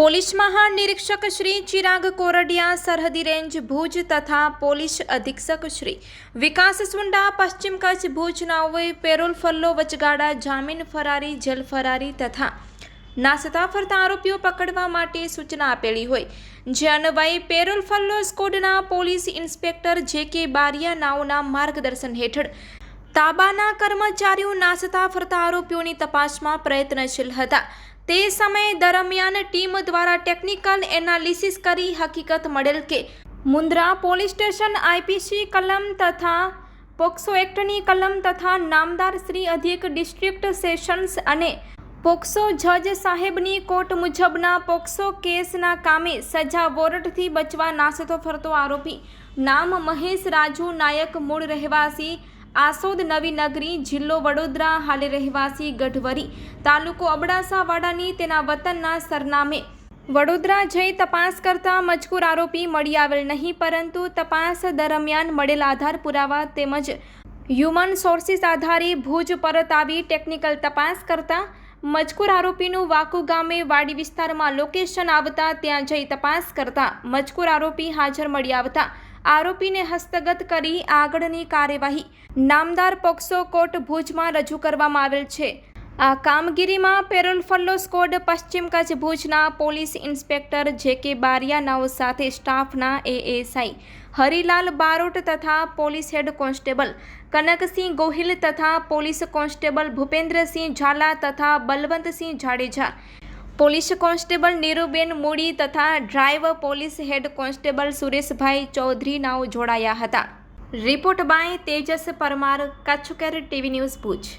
Police મહાનિરીક્ષક શ્રી ચિરાગ કોરડિયા, સરહદી range Bhuj તથા પોલીસ અધિક્ષક શ્રી વિકાસ સુંડા, પશ્ચિમ કચ્છ ભુજ નાઓએ પેરોલ ફલ્લો વચગાડા જામીન ફરારી, જેલ ફરારી તથા નાસતા ફરતા આરોપીઓ પકડવા માટે સૂચના આપેલી હોય. જે અન્વયે parole furlough સ્કોડના police inspector J K Bariya નાઓના માર્ગદર્શન હેઠળ તાબાના કર્મચારીઓ નાસતા ફરતા આરોપીઓની તપાસમાં પ્રયત્નશીલ હતા. તે સમય દરમિયાન ટીમ દ્વારા ટેકનિકલ એનાલિસિસ કરી હકીકત મળેલ કે મુન્દ્રા પોલીસ સ્ટેશન આઈપીસી કલમ તથા પોક્સો એક્ટની કલમ તથા નામદાર શ્રી અધિક ડિસ્ટ્રિક્ટ સેશન્સ અને પોક્સો જજ સાહેબની કોર્ટ મુજબના પોક્સો કેસના કામે સજા વોરંટથી બચવા નાસતો ફરતો આરોપી. નામ મહેશ રાજુ નાયક, મૂળ રહેવાસી. આસોદ નવી નગરી જિલ્લો વડોદરા હાલે રહેવાસી ગઢવરી. તાલુકો અબડાસાવાડાની તેના વતનના સરનામે. વડોદરા જઈ તપાસ કરતા મજકૂર આરોપી મળી આવેલ નહીં, પરંતુ તપાસ દરમિયાન મળેલ આધાર પુરાવા તેમજ હ્યુમન સોર્સિસ આધારે ભુજ પરત આવી ટેકનિકલ તપાસ કરતા મજકૂર આરોપીનું વાકુ ગામે વાડી વિસ્તારમાં લોકેશન આવતા ત્યાં જઈ તપાસ કરતા મજકૂર આરોપી હાજર મળી આવતા આરોપીને હસ્તગત કરી આગળની કાર્યવાહી નામદાર પોક્સો કોર્ટ ભુજમાં રજૂ કરવામાં આવેલ છે. આ કામગીરીમાં પેરોલ ફલ્લો સ્કોડ પશ્ચિમ કચ્છ ભુજના પોલીસ ઇન્સ્પેક્ટર જે કે બારિયાનાઓ સાથે સ્ટાફના એએસઆઈ હરિલાલ બારોટ તથા police head constable Kanaksinh Gohil તથા પોલીસ કોન્સ્ટેબલ ભૂપેન્દ્રસિંહ ઝાલા તથા બલવંતસિંહ જાડેજા પોલીસ કોન્સ્ટેબલ નીરુબેન મૂડી તથા drive police head constable Sureshbhai Chaudhari નાઓ જોડાયા હતા. Report by Tejas Parmar, Kutch care TV news Bhuj.